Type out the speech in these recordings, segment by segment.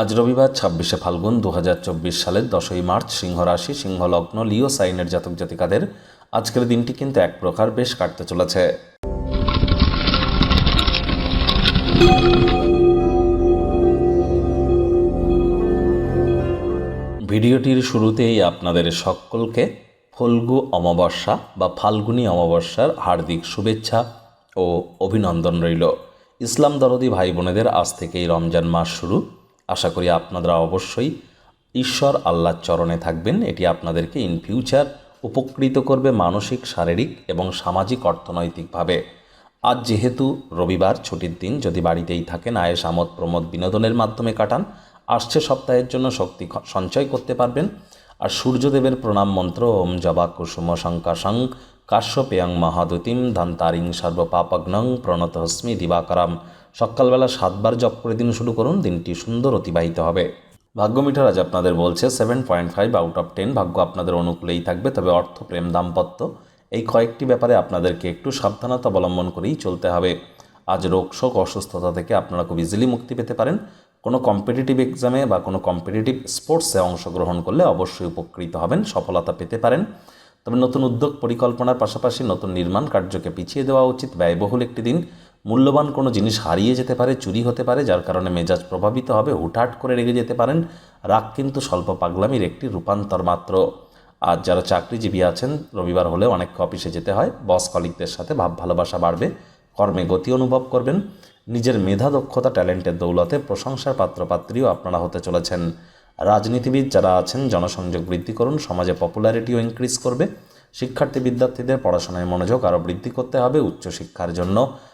আজ রবিবার, ছাব্বিশে ফাল্গুন দু হাজার চব্বিশ সালের দশই মার্চ সিংহ রাশি সিংহ লগ্ন লিও সাইনের জাতক জাতিকাদের আজকের দিনটি কিন্তু এক প্রকার বেশ কাটতে চলেছে। ভিডিওটির শুরুতেই আপনাদের সকলকে ফল্গু অমাবস্যা বা ফাল্গুনী অমাবস্যার হার্দিক শুভেচ্ছা ও অভিনন্দন রইল। ইসলাম দরদি ভাই বোনেদের আজ থেকেই রমজান মাস শুরু। আশা করি আপনারা অবশ্যই ঈশ্বর আল্লাহর চরণে থাকবেন। এটি আপনাদেরকে ইন ফিউচার উপকৃত করবে মানসিক, শারীরিক এবং সামাজিক, অর্থনৈতিকভাবে। আজ যেহেতু রবিবার, ছুটির দিন, যদি বাড়িতেই থাকেন আয়েস আমোদ, প্রমোদ বিনোদনের মাধ্যমে কাটান, আসছে সপ্তাহের জন্য শক্তি সঞ্চয় করতে পারবেন। আর সূর্যদেবের প্রণাম মন্ত্র, ওম জবা কুসুম শঙ্কাশং কাশ্যপেয়ং মহাদুতিম, ধান্তারিং সর্বপাপগ্নং প্রণত হস্মি দিবাকরাম। সকালবেলা সাতবার জপ করে দিন শুরু করুন, দিনটি সুন্দর অতিবাহিত হবে। ভাগ্য মিটার আজ আপনাদের বলছে seven point five out of ten ভাগ্য আপনাদের অনুকূলেই থাকবে, তবে অর্থ, প্রেম, দাম্পত্য, এই কয়েকটি ব্যাপারে আপনাদেরকে একটু সাবধানতা অবলম্বন করেই চলতে হবে। আজ রোগ, শোক, অসুস্থতা থেকে আপনারা খুব ইজিলি মুক্তি পেতে পারেন। কোনো কম্পিটিটিভ এক্সামে বা কোনো কম্পিটিটিভ স্পোর্টসে অংশগ্রহণ করলে অবশ্যই উপকৃত হবেন, সফলতা পেতে পারেন। তবে নতুন উদ্যোগ, পরিকল্পনার পাশাপাশি নতুন নির্মাণ কার্যকে পিছিয়ে দেওয়া উচিত। ব্যয়বহুল একটি দিন। মূল্যবান কোনো জিনিস হারিয়ে যেতে পারে, চুরি হতে পারে, যার কারণে মেজাজ প্রভাবিত হবে, হুটহাট করে রেগে যেতে পারেন। রাগ কিন্তু স্বল্প পাগলামির একটি রূপান্তর মাত্র। আর যারা চাকরিজীবী আছেন, রবিবার হলে অনেক অফিসে যেতে হয়। বস কলিকদের সাথে ভাব ভালোবাসা বাড়বে, কর্মে গতি অনুভব করবেন। নিজের মেধা দক্ষতা, ট্যালেন্টের দৌলতে প্রশংসার পাত্রপাত্রীও আপনারা হতে চলেছেন। রাজনীতিবিদ যারা আছেন, জনসংযোগ বৃদ্ধি করুন, সমাজে পপুলারিটিও ইনক্রিজ করবে। শিক্ষার্থী বিদ্যার্থীদের পড়াশোনায় মনোযোগ আরও বৃদ্ধি করতে হবে উচ্চশিক্ষার জন্য।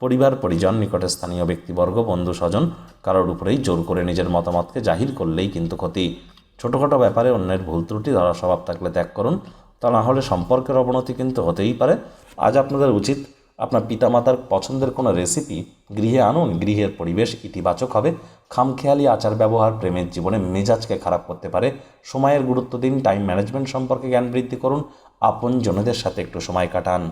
পরিবার, পরিজন, নিকটে স্থানীয় ব্যক্তিবর্গ, বন্ধু, স্বজন কারোর উপরেই জোর করে নিজের মতামতকে জাহির করলেই কিন্তু ক্ষতি। ছোটোখাটো ব্যাপারে অন্যের ভুল ত্রুটি ধরা স্বভাব থাকলে ত্যাগ করুন। তা না হলে সম্পর্কের অবনতি কিন্তু হতেই পারে। আজ আপনাদের উচিত আপনার পিতামাতার পছন্দের কোনো রেসিপি গৃহে আনুন। গৃহের পরিবেশ ইতিবাচক হবে। খামখেয়ালি আচার ব্যবহার প্রেমের জীবনে মেজাজকে খারাপ করতে পারে। সময়ের গুরুত্ব দিন টাইম ম্যানেজমেন্ট সম্পর্কে জ্ঞান বৃদ্ধি করুন। আপন জনদের সাথে একটু সময় কাটান।